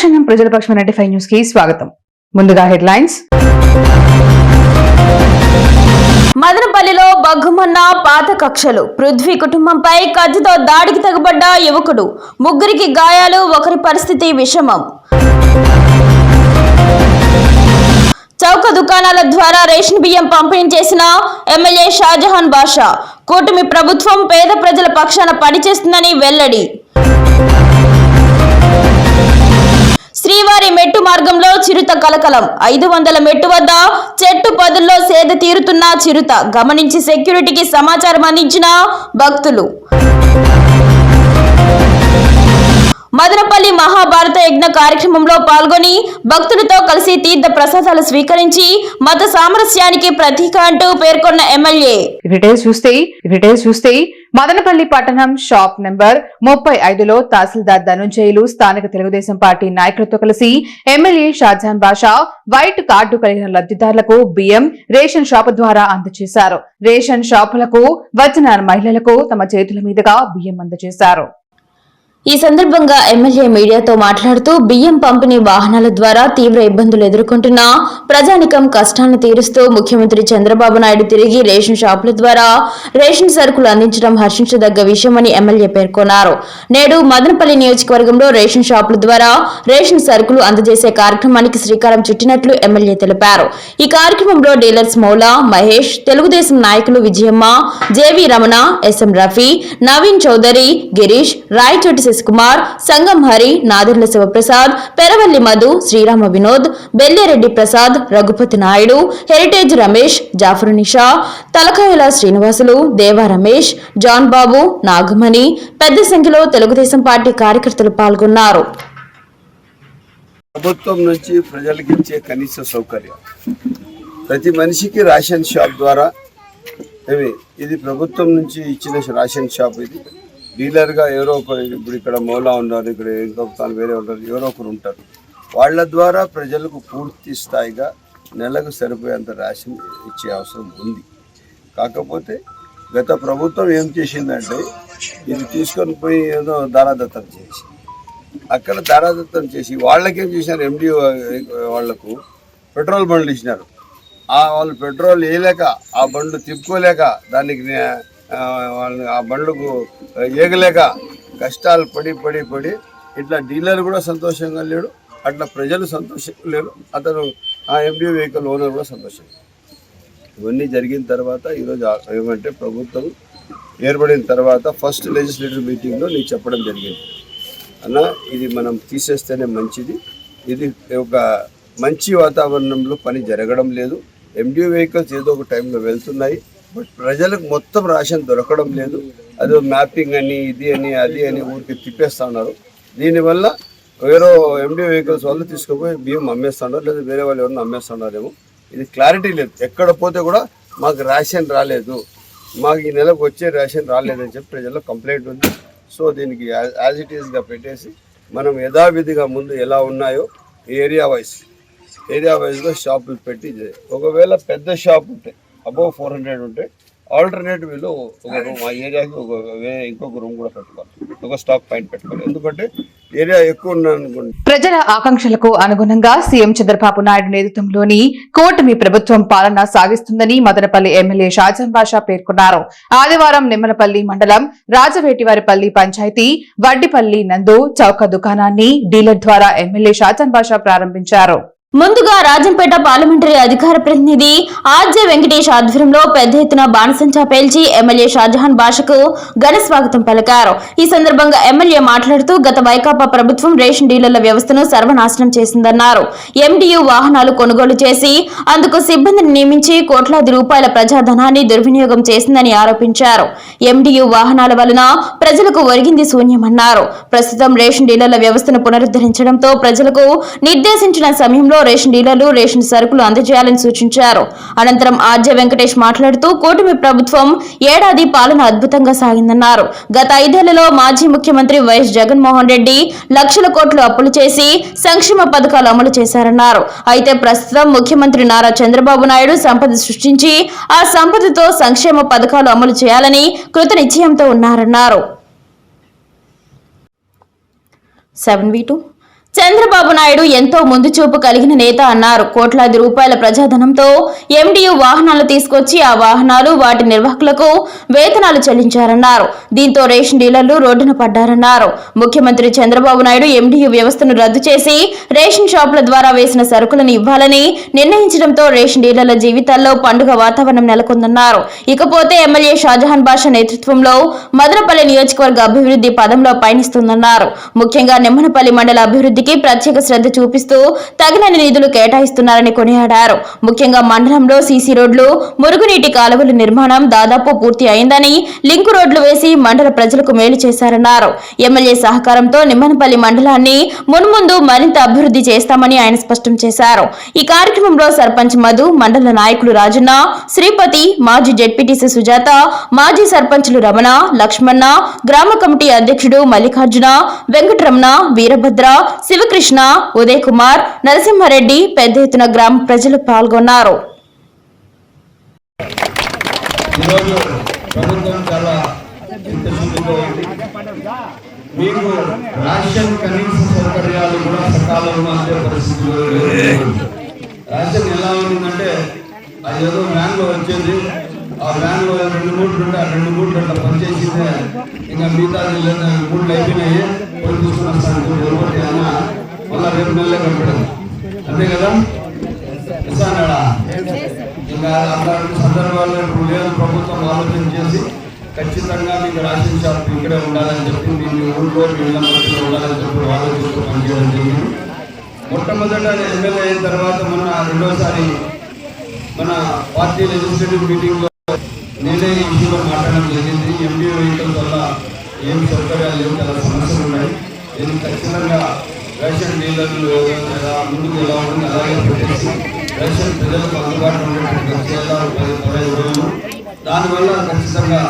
ప్రతిపక్షం ప్రజల పక్షం నైన్టీ ఫైవ్ న్యూస్కి స్వాగతం. ముందుగా హెడ్లైన్స్. మదనపల్లిలో బగ్గుమన్న పాత కక్షలు. పృథ్వీ కుటుంబంపై కత్తితో దాడికి తగబడ్డ యువకుడు. ముగ్గురికి గాయాలు ఒకరి పరిస్థితి విషమం. చౌక దుకాణాల ద్వారా రేషన్ బియ్యం పంపిణీ చేసిన ఎమ్మెల్యే షాజహాన్ బాషా. కూటమి ప్రభుత్వం పేద ప్రజల పక్షాన పనిచేస్తుందని వెల్లడి. శ్రీవారి మెట్టు మార్గంలో చిరుత కలకలం. ఐదు వందల మెట్టు వద్ద చెట్టు పదుల్లో సేద తీరుతున్న చిరుత. గమనించి సెక్యూరిటీకి సమాచారం అందించిన భక్తులు. మదనపల్లి మహాభారత యజ్ఞ కార్యక్రమంలో పాల్గొని భక్తులతో కలిసి తీర్థ ప్రసాదాలు స్వీకరించి మత సామరస్యానికి ప్రతీక అంటూ పేర్కొన్న ఎమ్మెల్యే. డీటెయిల్స్ చూస్తే డీటెయిల్స్ చూస్తే మదనపల్లి పట్టణం షాప్ నెంబర్ ముప్పై ఐదులో తహసీల్దార్ ధనుంజయులు స్థానిక తెలుగుదేశం పార్టీ నాయకులతో కలిసి MLA Shahjahan Basha white card కలిగిన లబ్ధిదారులకు బియ్యం రేషన్ షాప్ ద్వారా అందజేశారు. రేషన్ షాపులకు వచ్చిన మహిళలకు తమ చేతుల మీదుగా బియ్యం అందజేశారు. ఈ సందర్భంగా ఎమ్మెల్యే మీడియాతో మాట్లాడుతూ బియ్యం పంపిణీ వాహనాల ద్వారా తీవ్ర ఇబ్బందులు ఎదుర్కొంటున్న ప్రజానికం కష్టాలను తీరుస్తూ ముఖ్యమంత్రి చంద్రబాబు నాయుడు తిరిగి రేషన్ షాపుల ద్వారా రేషన్ సరుకులు అందించడం హర్షించదగ్గ విషయమని ఎమ్మెల్యే పేర్కొన్నారు. నేడు మదనపల్లి నియోజకవర్గంలో రేషన్ షాపుల ద్వారా రేషన్ సరుకులు అందజేసే కార్యక్రమానికి శ్రీకారం చుట్టినట్లు ఎమ్మెల్యే తెలిపారు. ఈ కార్యక్రమంలో డీలర్స్ మౌలా మహేష్ తెలుగుదేశం నాయకులు Vijayamma JV Ramana SM Rafi Naveen Chowdary Girish Rayachoti Sasikumar Sangam Hari Nadarla Sivaprasad Peravalli Madhu Srirama Vinod Bellireddy Prasad Raghupathi Naidu Heritage Ramesh Jafar Nisha Talakayala Srinivasulu Deva Ramesh John బాబు నాగమణి పెద్ద సంఖ్యలో Telugu Desam party కార్యకర్తలు పాల్గొన్నారు. ప్రభుత్వం నుంచి ప్రజలకు ఇచ్చే కనీస సౌకర్యం. ప్రతి మనిషికి రేషన్ షాప్ ద్వారా ఇది ప్రభుత్వం నుంచి ఇచ్చిన రేషన్ షాప్ ఇది. డీలర్గా ఎవరో ఒకరు ఇప్పుడు ఇక్కడ మౌలా ఉన్నారు ఇక్కడ ఇంకొక తాను వేరే ఉంటారు ఎవరో ఒకరు ఉంటారు. వాళ్ళ ద్వారా ప్రజలకు పూర్తి స్థాయిగా నెలకు సరిపోయేంత రేషన్ ఇచ్చే అవసరం ఉంది. కాకపోతే గత ప్రభుత్వం ఏం చేసిందంటే ఇది తీసుకొని పోయి ఏదో దారాదత్తం చేసి అక్కడ దారాదత్తం చేసి వాళ్ళకేం చేసినారు? ఎండి వాళ్ళకు పెట్రోల్ బండ్లు ఇచ్చినారు. ఆ వాళ్ళు పెట్రోల్ వేయలేక ఆ బండ్లు తిప్పుకోలేక దానికి నే- వాళ్ళని ఆ బండ్లకు ఏగలేక కష్టాలు పడి పడి పడి ఇట్లా డీలర్ కూడా సంతోషంగా లేడు అట్లా ప్రజలు సంతోషంగా లేరు అతను ఆ ఎండి వెహికల్ ఓనర్ కూడా సంతోషంగా ఇవన్నీ జరిగిన తర్వాత ఈరోజు ఏమంటే ప్రభుత్వం ఏర్పడిన తర్వాత ఫస్ట్ లెజిస్లేటివ్ మీటింగ్లో నీకు చెప్పడం జరిగింది. అన్న ఇది మనం తీసేస్తేనే మంచిది. ఇది ఒక మంచి వాతావరణంలో పని జరగడం లేదు. ఎండి వెహికల్స్ ఏదో ఒక టైంలో వెళ్తున్నాయి. బట్ ప్రజలకు మొత్తం రేషన్ దొరకడం లేదు. అది మ్యాపింగ్ అని ఇది అని అది అని ఊరికి తిప్పేస్తా ఉన్నారు. దీనివల్ల వేరే ఎండి వెహికల్స్ వాళ్ళు తీసుకుపోయి బియ్యం అమ్మేస్తున్నారు లేదా వేరే వాళ్ళు ఎవరైనా అమ్మేస్తున్నారేమో. ఇది క్లారిటీ లేదు. ఎక్కడ పోతే కూడా మాకు రేషన్ రాలేదు. మాకు ఈ నెలకు వచ్చే రేషన్ రాలేదని చెప్పి ప్రజల్లో కంప్లైంట్ ఉంది. సో దీనికి యాజ్ ఇట్ ఈస్గా పెట్టేసి మనం యథావిధిగా ముందు ఎలా ఉన్నాయో ఏరియా వైజ్ ఏరియా వైజ్గా షాపులు పెట్టి ఒకవేళ పెద్ద షాప్ ఉంటే అబౌవ్ ఫోర్ హండ్రెడ్ ఉంటే ఆల్టర్నేటివ్లో ఒక రూమ్ ఆ ఏరియాకి ఒక వేరే ఇంకొక రూమ్ కూడా పెట్టుకోవాలి. ఒక స్టాక్ పాయింట్ పెట్టుకోవాలి. ఎందుకంటే ఏరియా ఎక్కువ ఉందనుకోండి. ప్రజల ఆకాంక్షలకు అనుగుణంగా సీఎం చంద్రబాబు నాయుడు నేతృత్వంలోని కూటమి ప్రభుత్వం పాలన సాగిస్తుందని మదనపల్లి ఎమ్మెల్యే షాజాన్ బాషా పేర్కొన్నారు. ఆదివారం నిమ్మలపల్లి మండలం రాజవేటివారిపల్లి పంచాయతీ వడ్డిపల్లి నందు చౌక దుకాణాన్ని డీలర్ ద్వారా ఎమ్మెల్యే షాజాన్ బాషా ప్రారంభించారు. ముందుగా రాజంపేట పార్లమెంటరీ అధికార ప్రతినిధి ఆర్జే వెంకటేష్ ఆధ్వర్యంలో పెద్ద ఎత్తున బాణసంచా పేల్చి ఎమ్మెల్యే షాజహాన్ భాషకు ఘన స్వాగతం పలికారు. ఈ సందర్భంగా ఎమ్మెల్యే మాట్లాడుతూ గత వైకాపా ప్రభుత్వం రేషన్ డీలర్ల వ్యవస్థను సర్వనాశనం చేసిందన్నారు. ఎండియు వాహనాలు కొనుగోలు చేసి అందుకు సిబ్బందిని నియమించి కోట్లాది రూపాయల ప్రజాధనాన్ని దుర్వినియోగం చేసిందని ఆరోపించారు. ఎండియు వాహనాల వలన ప్రజలకు ఒరిగింది శూన్యమన్నారు. ప్రస్తుతం రేషన్ డీలర్ల వ్యవస్థను పునరుద్ధరించడంతో ప్రజలకు నిర్దేశించిన సమయంలో రేషన్ డీలర్లు రేషన్ సరుకులు అందజేయాలని సూచించారు. అనంతరం ఆర్జే వెంకటేష్ మాట్లాడుతూ కూటమి ప్రభుత్వం ఏడాది పాలన అద్భుతంగా సాగిందన్నారు. గత ఐదేళ్ళలో మాజీ ముఖ్యమంత్రి వైఎస్ జగన్మోహన్ రెడ్డి లక్షల కోట్లు అప్పులు చేసి సంక్షేమ పథకాలు అమలు చేశారన్నారు. అయితే ప్రస్తుతం ముఖ్యమంత్రి నారా చంద్రబాబు నాయుడు సంపద సృష్టించి ఆ సంపదతో సంక్షేమ పథకాలు అమలు చేయాలని కృత నిశ్చయంతో ఉన్నారన్నారు. సెవెన్ వి టూ చంద్రబాబు నాయుడు ఎంతో ముందు చూపు కలిగిన నేత అన్నారు. కోట్లాది రూపాయల ప్రజాధనంతో ఎండియు వాహనాలు తీసుకొచ్చి ఆ వాహనాలు వాటి నిర్వాహకులకు వేతనాలు చెల్లించారన్నారు. దీంతో రేషన్ డీలర్లు రోడ్డున పడ్డారన్నారు. ముఖ్యమంత్రి చంద్రబాబు నాయుడు ఎండియు వ్యవస్థను రద్దు చేసి రేషన్ షాపుల ద్వారా వేసిన సరుకులను ఇవ్వాలని నిర్ణయించడంతో రేషన్ డీలర్ల జీవితాల్లో పండుగ వాతావరణం నెలకొందన్నారు. ఇకపోతే ఎమ్మెల్యే షాజహాన్ బాషా నేతృత్వంలో మదనపల్లి నియోజకవర్గ అభివృద్ధి పదంలో పయనిస్తుందన్నారు. ముఖ్యంగా నిమ్మనపల్లి మండల అభివృద్ధి అభివృద్ధికి ప్రత్యేక శ్రద్ధ చూపిస్తూ తగినన్ని నిధులు కేటాయిస్తున్నారని కొనియాడారు. ముఖ్యంగా మండలంలో సీసీ రోడ్లు మురుగునీటి కాలువల నిర్మాణం దాదాపు పూర్తి అయిందని లింకు రోడ్లు వేసి మండల ప్రజలకు మేలు చేశారన్నారు. ఎమ్మెల్యే సహకారంతో నిమ్మనపల్లి మండలాన్ని మున్ముందు మరింత అభివృద్ధి చేస్తామని ఆయన స్పష్టం చేశారు. ఈ కార్యక్రమంలో సర్పంచ్ మధు మండల నాయకులు రాజన్న శ్రీపతి మాజీ జెడ్పీటీసీ సుజాత మాజీ సర్పంచులు రమణ లక్ష్మణ గ్రామ కమిటీ అధ్యక్షుడు మల్లికార్జున వెంకటరమణ వీరభద్ర శివకృష్ణ ఉదయ్ కుమార్ నరసింహారెడ్డి పెద్ద ఎత్తున గ్రామ ప్రజలు పాల్గొన్నారు. మీకు కనీస సౌకర్యాలు కూడా సకాలంలో అందే ఎలా ఉందంటే వ్యాన్లో వచ్చేది. ఆ వ్యాన్లో రెండు మూడు రెండు మూట్లు ఇంకా మిగతా మూడు అయిపోయినాయి. మళ్ళీ నెలలే కనపడదు అంతే కదా ఇస్తాడా ఇంకా అట్లాంటి సందర్భాల్లో ఇప్పుడు లేదు ప్రభుత్వం ఆలోచన చేసి ఖచ్చితంగా మీకు రేషన్ షాప్ ఇక్కడే ఉండాలని చెప్పి మీ మీ ఊళ్ళో మీ ఇళ్ళ మధ్యలో ఉండాలని చెప్పి ఆలోచిస్తూ పనిచేయడం జరిగింది మొట్టమొదట ఎమ్మెల్యే అయిన తర్వాత మొన్న రెండోసారి మన పార్టీ లెజిస్లేటివ్ మీటింగ్లో నేనే ఈ విషయంలో మాట్లాడడం జరిగింది ఎంపీ వెహికల్స్ వల్ల ఏం సౌకర్యాలు లేవు చాలా సమస్యలు ఉన్నాయి? నేను ఖచ్చితంగా రేషన్ డీలర్లు ఎలా ముందుకు ఎలా ఉంటుంది అలాగే పెట్టేసి రేషన్ ప్రజలకు అందుబాటులో ఉండేటువంటి పదహైదు రోజులు. దానివల్ల ఖచ్చితంగా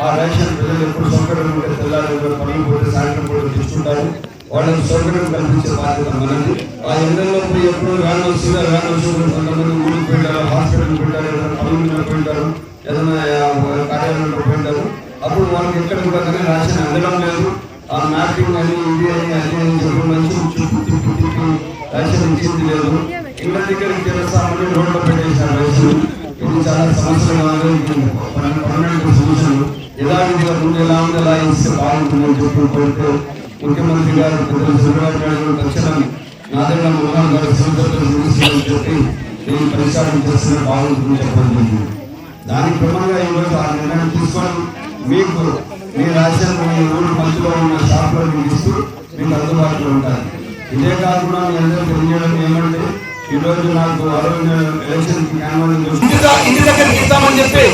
ఆ రేషన్ ప్రజలు ఎప్పుడు సౌకర్యం ఉంటే తెల్లారి పనులు పోతే సాయంత్రం కూడా తీసుకుంటారు వాళ్ళకి సౌకర్యం కల్పించే బాధ్యత మనది. ఆ ఎండల్లో పోయి ఎప్పుడు వ్యాన్ వస్తుందా వ్యాన్ వస్తుంది కొంతమంది ఊరికి పోయింటారు హాస్పిటల్కి పోయింటారు ఏదైనా పనులు మీద ఏదైనా కార్యాలయంలో పెట్టారు అప్పుడు వాళ్ళకి ఎక్కడ కూడా కానీ రాసిన అందడం లేదు. ఆ మ్యాపింగ్ అని ఇది అని అది అని చెప్పి మంచి చుట్టూ తిప్పి తిప్పి రేషన్ ఇచ్చింది లేదు. ఇళ్ళ దగ్గరికి తెలుస్తామని రోడ్లో పెట్టేశారు రేషన్ ఇది చాలా సమస్యలు పన్నెండు సమస్యలు యథావిధిగా ముందు ఎలా ఉంది? ఎలా ఇస్తే బాగుంటుందని చెప్పి కోరితే ముఖ్యమంత్రి గారు పెద్దలు చంద్రబాబు నాయుడు గారు తక్షణం నాదెండ్ల మోహన్ గారు సముద్రంలో చెప్పి దీన్ని పరిష్కారం చేస్తే బాగుంటుందని చెప్పడం జరిగింది దానికి క్రమంగా ఈరోజు ఆ నిర్ణయం తీసుకొని మీకు మీ రాష్ట్రం మీ ఊరు మధ్యలో ఉన్న షాప్లో మీకు ఇస్తూ మీకు అందుబాటులో ఉంటాయి ఇదే కాకుండా మీ అందరూ తెలియజేయడం ఏమంటే ఈ రోజు నాకు అరవై ఎలక్షన్ ఇంటి ఇస్తామని చెప్పి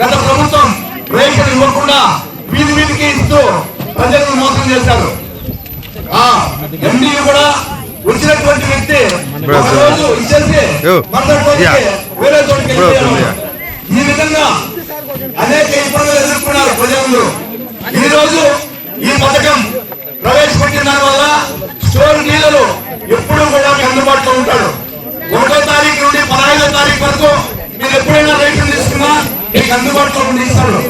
గత ప్రభుత్వం రేషన్ ఇవ్వకుండా వీధి వీధికి ఇస్తూ ప్రజలను మోసం చేశారు. ఆ ఎండి కూడా వచ్చినటువంటి వ్యక్తి ఒక రోజు ఇచ్చేసి వేరే చోటుకి. ఈ విధంగా అనేక ఇబ్బందులు ఎదుర్కొన్నారు ప్రజలందరూ. ఈ రోజు ఈ పథకం ప్రవేశపెట్టిన దానివల్ల స్టోర్ డీలరు ఎప్పుడూ కూడా అందుబాటులో ఉంటాడు ఒకటో తారీఖు నుండి పదహైదో తారీఖు వరకు మీరు ఎప్పుడైనా రేషన్ తీసుకున్నా మీకు అందుబాటులో ఉండి ఇస్తాడు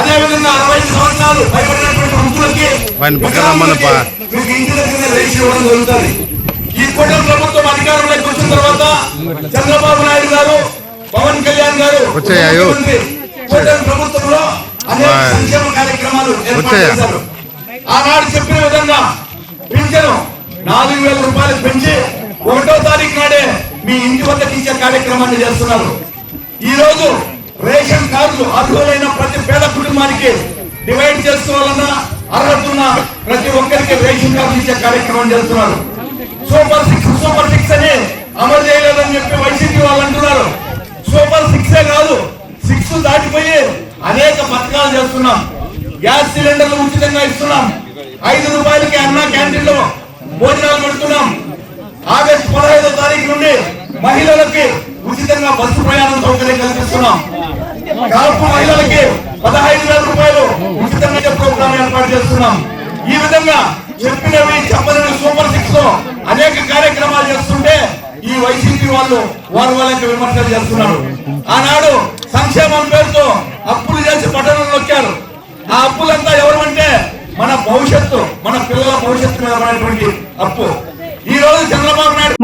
అదే విధంగా అరవై సంవత్సరాలు భయపడినటువంటి వృద్ధులకి. మీకు ఇంటి దగ్గర ఇవ్వడం జరుగుతుంది. ఈ కూటమి ప్రభుత్వం అధికారంలోకి వచ్చిన తర్వాత చంద్రబాబు నాయుడు గారు పవన్ కళ్యాణ్ గారు కూటమి ప్రభుత్వంలో అనేక. సంక్షేమ కార్యక్రమాలు ఏర్పాటు? చేశారు ఆనాడు చెప్పిన విధంగా పింఛను నాలుగు వేల రూపాయలు పెంచి ఒకటో తారీఖు నాడే మీ ఇంటి వద్దకు ఇచ్చే కార్యక్రమాన్ని చేస్తున్నారు ఈ రోజు రేషన్ కార్డులు అర్హులైన ప్రతి పేద కుటుంబానికి డివైడ్ చేసుకోవాలన్నా అర్హత ఉన్న ప్రతి ఒక్కరికి రేషన్ కార్డు ఇచ్చే కార్యక్రమం చేస్తున్నారు సూపర్ సిక్స్ సూపర్ సిక్స్ అని అమలు చేయలేదని చెప్పి వైసీపీ వాళ్ళు అంటున్నారు సూపర్ సిక్సే కాదు సిక్స్ దాటిపోయి అనేక పథకాలు చేస్తున్నాం. గ్యాస్ సిలిండర్లు ఉచితంగా ఇస్తున్నాం. ఐదు రూపాయలకి అన్న క్యాంటీన్లో భోజనాలు పెడుతున్నాం. ఆగస్టు పదహైదో తారీఖు నుండి మహిళలకి ఉచితంగా బస్సు ప్రయాణం సౌకర్యం కల్పిస్తున్నాం. కాపు మహిళలకి పదహైదు వేల రూపాయలు ఉచితంగా ప్రోగ్రాం ఏర్పాటు చేస్తున్నాం. ఈ విధంగా చెప్పినవి చెప్పని సూపర్ సిక్స్లో అనేక కార్యక్రమాలు ఈ వైసీపీ వాళ్ళు వారు వాళ్ళకి విమర్శలు చేస్తున్నారు. ఆనాడు సంక్షేమం పేరుతో అప్పులు చేసి పట్టణంలో నొక్కారు. ఆ అప్పులంతా ఎవరు అంటే మన భవిష్యత్తు మన పిల్లల భవిష్యత్తు మీద అప్పు.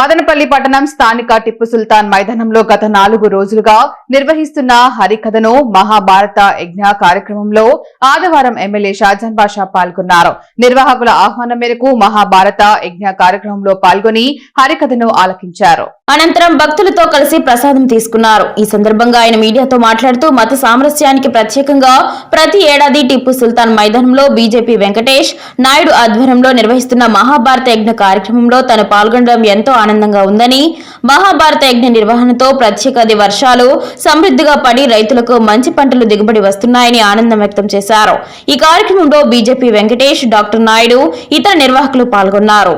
మదనపల్లి పట్టణం స్థానిక టిప్పు సుల్తాన్ మైదానంలో గత నాలుగు రోజులుగా నిర్వహిస్తున్న హరికథను మహాభారత యజ్ఞ కార్యక్రమంలో ఆదివారం ఎమ్మెల్యే షాజాన్ బాషా పాల్గొన్నారు. నిర్వాహకుల ఆహ్వానం మేరకు మహాభారత యజ్ఞ కార్యక్రమంలో పాల్గొని హరికథను ఆలకించారు. అనంతరం భక్తులతో కలిసి ప్రసాదం తీసుకున్నారు. ఈ సందర్భంగా ఆయన మీడియాతో మాట్లాడుతూ మత సామరస్యానికి ప్రత్యేకంగా ప్రతి ఏడాది టిప్పు సుల్తాన్ మైదానంలో బీజేపీ వెంకటేష్ నాయుడు ఆధ్వర్యంలో నిర్వహిస్తున్న మహాభారత యజ్ఞ కార్యక్రమంలో తను పాల్గొనడం ఎంతో ఆనందంగా ఉందని మహాభారత యజ్ఞ నిర్వహణతో ప్రత్యేకాది వర్షాలు సమృద్ధిగా పడి రైతులకు మంచి పంటలు దిగుబడి వస్తున్నాయని ఆనందం వ్యక్తం చేశారు. ఈ కార్యక్రమంలో బీజేపీ వెంకటేష్ డాక్టర్ నాయుడు ఇతర నిర్వాహకులు పాల్గొన్నారు.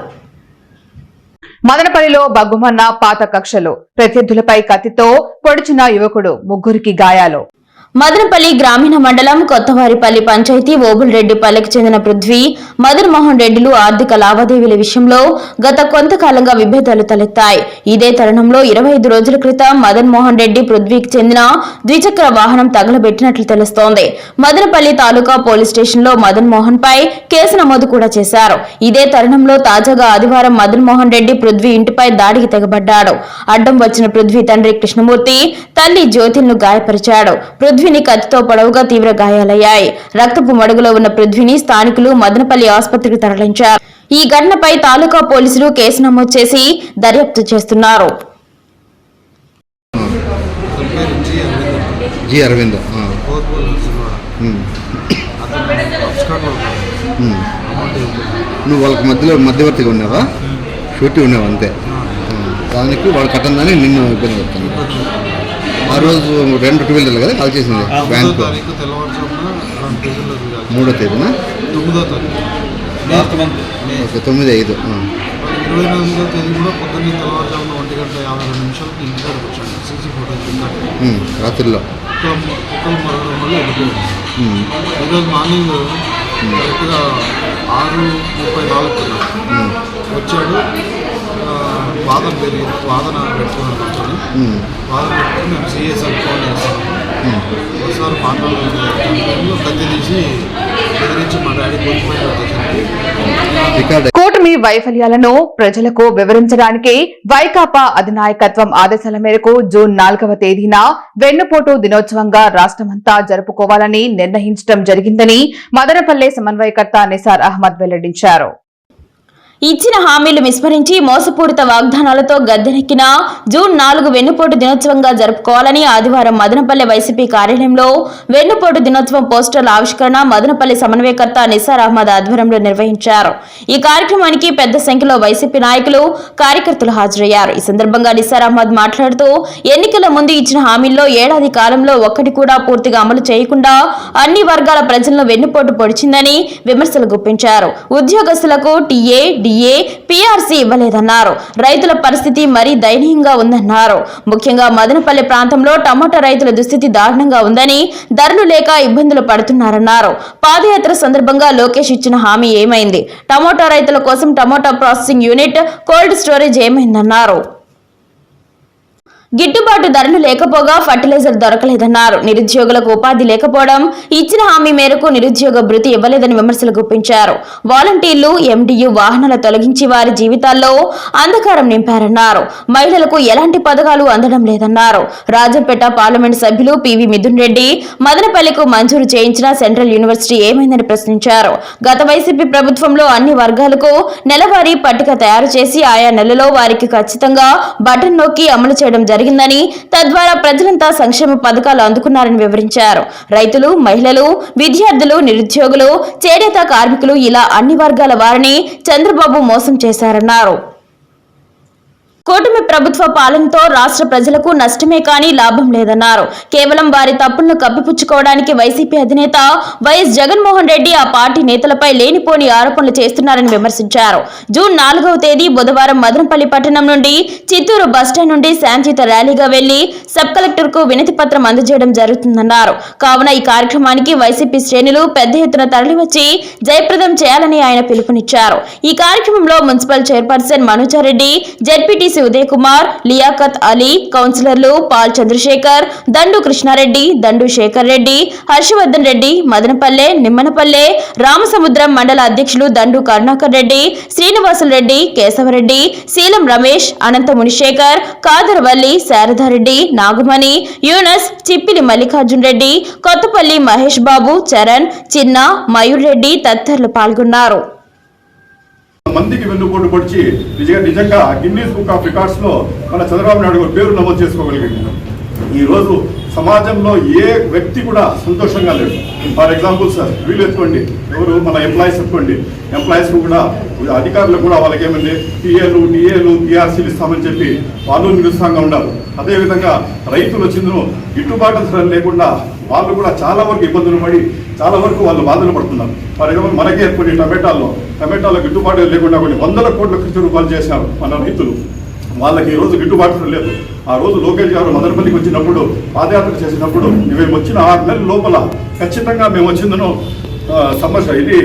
మదనపల్లిలో బగ్గుమన్న పాత కక్షలు. ప్రత్యర్థులపై కత్తితో పొడిచిన యువకుడు ముగ్గురికి గాయాలు. మదనపల్లి గ్రామీణ మండలం కొత్తవారిపల్లి పంచాయతీ ఓబుల్రెడ్డిపల్లికి చెందిన పృథ్వీ మదన్మోహన్ రెడ్డిలు ఆర్థిక లావాదేవీల విషయంలో గత కొంతకాలంగా విభేదాలు తలెత్తాయి. ఇదే తరుణంలో ఇరవై ఐదు రోజుల క్రితం మదన్ మోహన్ రెడ్డి పృథ్వీకి చెందిన ద్విచక్ర వాహనం తగలబెట్టినట్లు తెలుస్తోంది. మదనపల్లి తాలూకా పోలీస్ స్టేషన్లో మదన్ మోహన్ పై కేసు నమోదు కూడా చేశారు. ఇదే తరుణంలో తాజాగా ఆదివారం మదన్ మోహన్ రెడ్డి పృథ్వీ ఇంటిపై దాడికి తెగబడ్డాడు. అడ్డం వచ్చిన పృథ్వీ తండ్రి కృష్ణమూర్తి తల్లి జ్యోతిలను గాయపరిచాడు. పృథ్వీ పృథ్వీని కత్తితో పొడవుగా తీవ్ర గాయాలయ్యాయి. రక్తపు మడుగులో ఉన్న పృథ్వీని స్థానికులు మదనపల్లి ఆసుపత్రికి తరలించారు. ఈ ఘటనపై తాలూకా పోలీసులు కేసు నమోదు చేసి దర్యాప్తు చేస్తున్నారు. జి అరవింద్. నువ్వు వాళ్ళకి మధ్యలో మధ్యవర్తిగా ఉన్నావా? షూటీ ఉన్నావు అంతే. దానికి వాడు కట్టందని నిన్ను ఇబ్బంది పెడుతుంది. ఆ రోజు రెండు టూ వీలర్లు కదా కాల్ చేసింది. బ్యాంకు. మూడో తేదీన? తొమ్మిదో తారీఖు. ఓకే తొమ్మిది ఐదు. ఇరవై ఎనిమిదో తేదీ కూడా పొద్దున్నే తెల్లవారుజామున ఒంటి గంట యాభై రెండు నిమిషాలకి ఇంటి దగ్గరకు వచ్చాను. CC photo. రాత్రిలో. కుక్కలు మరగడం వల్ల వెళ్ళిపోయాను. ఉమ్. ఈరోజు మార్నింగ్ కరెక్ట్గా ఆరు ముప్పై నాలుగు వచ్చాడు. వాదన పెరిగి వాదన పెట్టుకున్నాను. వాదన పెట్టుకుని మేము ఫోన్. ఒకసారి మాట్లాడలేదు కత్తి తీసి బెదిరించి మా డాడీ కూటమి వైఫల్యాలను ప్రజలకు వివరించడానికి వైకాపా అధినాయకత్వం ఆదేశాల మేరకు జూన్ నాలుగవ తేదీన వెన్నుపోటు దినోత్సవంగా రాష్ట్రమంతా జరుపుకోవాలని నిర్ణయించడం జరిగిందని మదనపల్లె సమన్వయకర్త నిసార్ అహ్మద్ వెల్లడించారు. ఇచ్చిన హామీలు విస్మరించి మోసపూరిత వాగ్దానాలతో గద్దెనెక్కిన జూన్ నాలుగు వెన్నుపోటు దినోత్సవంగా జరుపుకోవాలని ఆదివారం మదనపల్లె వైసీపీ కార్యాలయంలో వెన్నుపోటు దినోత్సవం పోస్టర్ల ఆవిష్కరణ మదనపల్లి సమన్వయకర్త నిసార్ అహ్మద్ ఆధ్వర్యంలో నిర్వహించారు. ఈ కార్యక్రమానికి పెద్ద సంఖ్యలో వైసీపీ నాయకులు కార్యకర్తలు హాజరయ్యారు. ఈ సందర్భంగా నిసార్ అహ్మద్ మాట్లాడుతూ ఎన్నికల ముందు ఇచ్చిన హామీల్లో ఏడాది కాలంలో ఒక్కటి కూడా పూర్తిగా అమలు చేయకుండా అన్ని వర్గాల ప్రజలను వెన్నుపోటు పొడిచిందని విమర్శలు గుప్పించారు. ఉద్యోగస్తులకు టీఏ డిఏ పీఆర్సీ ఇవ్వలేదన్నారు. రైతుల పరిస్థితి మరీ దయనీయంగా ఉందన్నారు. ముఖ్యంగా మదనపల్లి ప్రాంతంలో టమోటా రైతుల దుస్థితి దారుణంగా ఉందని ధరలు లేక ఇబ్బందులు పడుతున్నారన్నారు. పాదయాత్ర సందర్భంగా లోకేష్ ఇచ్చిన హామీ ఏమైంది? టమోటా రైతుల కోసం tomato processing unit cold storage ఏమైందన్నారు? గిట్టుబాటు ధరలు లేకపోగా ఫర్టిలైజర్ దొరకలేదన్నారు. నిరుద్యోగులకు ఉపాధి లేకపోవడం ఇచ్చిన హామీ మేరకు నిరుద్యోగ భృతి ఇవ్వలేదని విమర్శలు గుప్పించారు. వాలంటీర్లు ఎండియు వాహనాల తొలగించి వారి జీవితాల్లో అంధకారం నింపారన్నారు. మహిళలకు ఎలాంటి పథకాలు అందడం లేదన్నారు. రాజంపేట పార్లమెంట్ సభ్యులు పివి మిథున్ రెడ్డి మదనపల్లికు మంజూరు చేయించిన సెంట్రల్ యూనివర్సిటీ ఏమైందని ప్రశ్నించారు. గత వైసీపీ ప్రభుత్వంలో అన్ని వర్గాలకు నెలవారీ పట్టిక తయారు చేసి ఆయా నెలలో వారికి ఖచ్చితంగా బటన్ నొక్కి అమలు చేయడం జరిగిందని తద్వారా ప్రజలంతా సంక్షేమ పథకాలు అందుకున్నారని వివరించారు. రైతులు మహిళలు విద్యార్థులు నిరుద్యోగులు చేనేత కార్మికులు ఇలా అన్ని వర్గాల వారిని చంద్రబాబు మోసం చేశారన్నారు. కూటమి ప్రభుత్వ పాలనతో రాష్ట్ర ప్రజలకు నష్టమే కానీ లాభం లేదన్నారు. కేవలం వారి తప్పులను కప్పిపుచ్చుకోవడానికి వైసీపీ అధినేత వైఎస్ జగన్మోహన్ రెడ్డి ఆ పార్టీ నేతలపై లేనిపోని ఆరోపణలు చేస్తున్నారని విమర్శించారు. జూన్ నాలుగవ తేదీ బుధవారం మదనపల్లి పట్టణం నుండి చిత్తూరు బస్టాండ్ నుండి శాంతియుత ర్యాలీగా వెళ్ళి సబ్ కలెక్టర్కు వినతి పత్రం అందజేయడం జరుగుతుందన్నారు. కావున ఈ కార్యక్రమానికి వైసీపీ శ్రేణులు పెద్ద ఎత్తున తరలివచ్చి జయప్రదం చేయాలని ఆయన పిలుపునిచ్చారు. ఈ కార్యక్రమంలో municipal chairperson Manoja Reddy ZPTC MPTC Uday Kumar Liaquat Ali కౌన్సిలర్లు పాల్ చంద్రశేఖర్ దండు కృష్ణారెడ్డి దండు శేఖర్ రెడ్డి హర్షవర్ధన్ రెడ్డి మదనపల్లె నిమ్మనపల్లె రామసముద్రం మండల అధ్యక్షులు దండు కరుణాకర్ రెడ్డి శ్రీనివాసులు రెడ్డి కేశవరెడ్డి శీలం రమేష్ అనంత మునిశేఖర్ కాదరవల్లి శారదారెడ్డి నాగమణి యూనస్ చిప్పిలి మల్లికార్జున్ రెడ్డి కొత్తపల్లి మహేష్ బాబు చరణ్ చిన్న మయూర్ రెడ్డి తదితరులు పాల్గొన్నారు. మందికి వెన్నుపోటు పొడిచి నిజంగా నిజంగా గిన్నీస్ బుక్ ఆఫ్ రికార్డ్స్లో మన చంద్రబాబు నాయుడు గారు పేరు నమోదు చేసుకోగలిగాడు. ఈ రోజు సమాజంలో ఏ వ్యక్తి కూడా సంతోషంగా లేడు. ఫర్ ఎగ్జాంపుల్ సార్ వీళ్ళు ఎత్తుకోండి. ఎవరు? మన ఎంప్లాయీస్ ఎత్తుకోండి. ఎంప్లాయీస్ కూడా అధికారులు కూడా వాళ్ళకి ఏమండి టీఏలు డిఏలు టీఆర్సీలు ఇస్తామని చెప్పి వాళ్ళు నిరుత్సాహంగా ఉన్నారు. అదేవిధంగా రైతులు వచ్చిందను గిట్టుబాటు ధర లేకుండా వాళ్ళు కూడా చాలా వరకు ఇబ్బందులు పడి చాలా వరకు వాళ్ళు బాధలు పడుతున్నారు. ఫర్ ఎగ్జాంపుల్ మనకే ఎత్తుకోండి టమాటాల్లో. టమాటాల గిట్టుబాటు లేకుండా కొన్ని వందల కోట్ల ఖర్చు రూపాయలు చేశారు మన రైతులు. వాళ్ళకి ఈరోజు గిట్టుబాటు లేదు. ఆ రోజు లోకేష్ గారు మదనపల్లికి వచ్చినప్పుడు పాదయాత్ర చేసినప్పుడు మేము వచ్చిన ఆరు నెలల లోపల ఖచ్చితంగా మేము వచ్చిందను సమస్య ఇది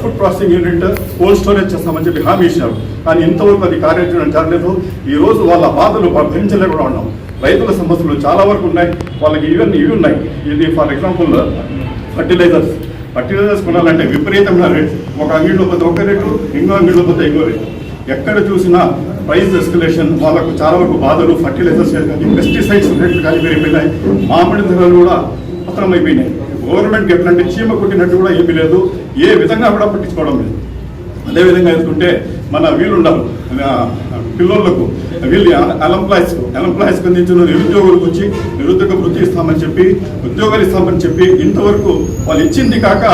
food processing unit cold storage చేస్తామని చెప్పి హామీ ఇచ్చారు. కానీ ఇంతవరకు అది కార్యాచరణ జరగలేదు. ఈ రోజు వాళ్ళ బాధలు భరించలేకుండా ఉన్నాం. రైతుల సమస్యలు చాలా వరకు ఉన్నాయి. వాళ్ళకి ఇవన్నీ ఇవి ఉన్నాయి. ఇది ఫర్ ఎగ్జాంపుల్ ఫర్టిలైజర్స్. ఫర్టిలైజర్స్ కొనాలంటే విపరీతమైన రేట్ ఒక అంగిడిలో పోతే ఒక రేటు ఇంకో అంగిడిలో పోతే ఇంకో రేటు ఎక్కడ చూసినా ప్రైస్ ఎస్కలేషన్ వాళ్ళకు చాలా వరకు బాధలు ఫర్టిలైజర్స్ కానీ పెస్టిసైడ్స్ రేట్లు కానీ పెరిగిపోయినాయి. మామిడి ధరలు కూడా పతనం అయిపోయినాయి గవర్నమెంట్కి ఎట్లాంటి చీమ కొట్టినట్టు కూడా ఏమీ లేదు. ఏ విధంగా కూడా పట్టించుకోవడం లేదు. అదేవిధంగా చూసుకుంటే మన వీళ్ళుండారు ఆ, పిల్లోళ్ళకు వీళ్ళు అలంప్లాయస్ అలంప్లాయస్ అందించిన నిరుద్యోగులకు వచ్చి నిరుద్యోగ వృత్తి ఇస్తామని చెప్పి ఉద్యోగాలు ఇస్తామని చెప్పి ఇంతవరకు వాళ్ళు ఇచ్చింది కాక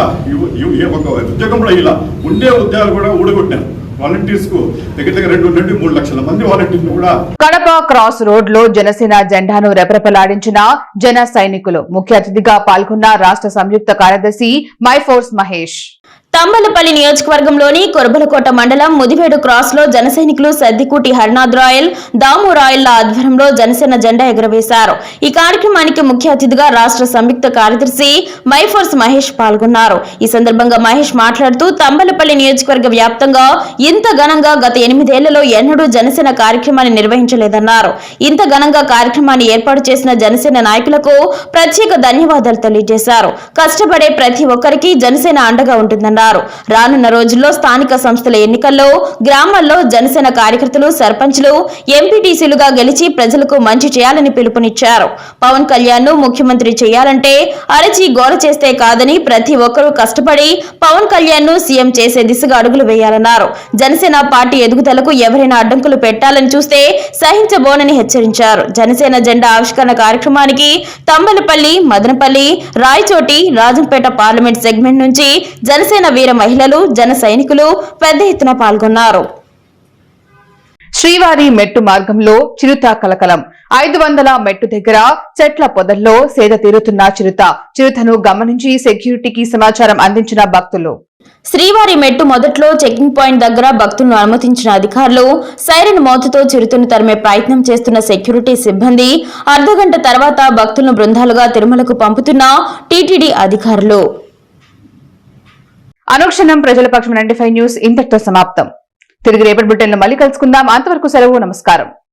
ఒక ఉద్యోగం కూడా ఇలా ఉండే ఉద్యోగాలు కూడా ఊడగొట్టారు వాలంటీర్స్కు దగ్గర దగ్గర రెండు నుండి మూడు లక్షల మంది వాలంటీర్లు కూడా కడప క్రాస్ రోడ్లో జనసేన జెండాను రెపరెపలాడించిన జన సైనికులు ముఖ్య అతిథిగా పాల్గొన్న రాష్ట్ర సంయుక్త కార్యదర్శి మైఫోర్స్ మహేష్. తంబలపల్లి నియోజకవర్గంలోని కొరబలకోట మండలం ముదివేడు క్రాస్లో జన సైనికులు సద్దికూటి రాయల్ దాము రాయల్ ఆధ్వర్యంలో జనసేన జెండా ఎగురవేశారు. ఈ కార్యక్రమానికి ముఖ్య అతిథిగా రాష్ట్ర సంయుక్త కార్యదర్శి మైఫోర్స్ మహేష్ పాల్గొన్నారు. ఈ సందర్భంగా మహేష్ మాట్లాడుతూ తంబలపల్లి నియోజకవర్గ వ్యాప్తంగా ఇంత ఘనంగా గత ఎనిమిదేళ్ళలో ఎన్నడూ జనసేన కార్యక్రమాన్ని నిర్వహించలేదన్నారు. ఇంత ఘనంగా కార్యక్రమాన్ని ఏర్పాటు చేసిన జనసేన నాయకులకు ప్రత్యేక ధన్యవాదాలు తెలియజేశారు. కష్టపడే ప్రతి ఒక్కరికి జనసేన అండగా ఉంటుందన్నారు. రానున్న రోజుల్లో స్థానిక సంస్థల ఎన్నికల్లో గ్రామాల్లో జనసేన కార్యకర్తలు సర్పంచ్లు ఎంపీటీసీలుగా గెలిచి ప్రజలకు మంచి చేయాలని పిలుపునిచ్చారు. పవన్ కళ్యాణ్ను ముఖ్యమంత్రి చేయాలంటే అరచి గోల చేస్తే కాదని ప్రతి ఒక్కరూ కష్టపడి పవన్ కళ్యాణ్ను సీఎం చేసే దిశగా అడుగులు వేయాలన్నారు. జనసేన పార్టీ ఎదుగుదలకు ఎవరైనా అడ్డంకులు పెట్టాలని చూస్తే సహించబోనని హెచ్చరించారు. జనసేన జెండా ఆవిష్కరణ కార్యక్రమానికి తంబలపల్లి మదనపల్లి రాయచోటి రాజంపేట పార్లమెంట్ సెగ్మెంట్ నుంచి జనసేన వీర మహిళలు జన సైనికులు పెద్ద ఎత్తున పాల్గొన్నారు. శ్రీవారి మెట్టు మార్గంలో చిరుత కలకలం. ఐదు వందల మెట్టు దగ్గర చెట్ల పొదల్లో సేద తీరుతున్న చిరుత. చిరుతను గమనించి సెక్యూరిటీకి సమాచారం అందించిన భక్తులు. శ్రీవారి మెట్టు మొదట్లో చెకింగ్ పాయింట్ దగ్గర భక్తులను అనుమతించిన అధికారులు సైరన్ మోతుతో చిరుతను తరిమే ప్రయత్నం చేస్తున్న సెక్యూరిటీ సిబ్బంది అర్ధగంట తర్వాత భక్తులను బృందాలుగా తిరుమలకు పంపుతున్న టీటీడీ అధికారులు. అనుక్షణం ప్రజల పక్షం నైన్టీ న్యూస్ ఇంతటితో సమాప్తం. తిరిగి రేపటి బులెటిన్లో మళ్ళీ కలుసుకుందాం. అంతవరకు సెలవు నమస్కారం.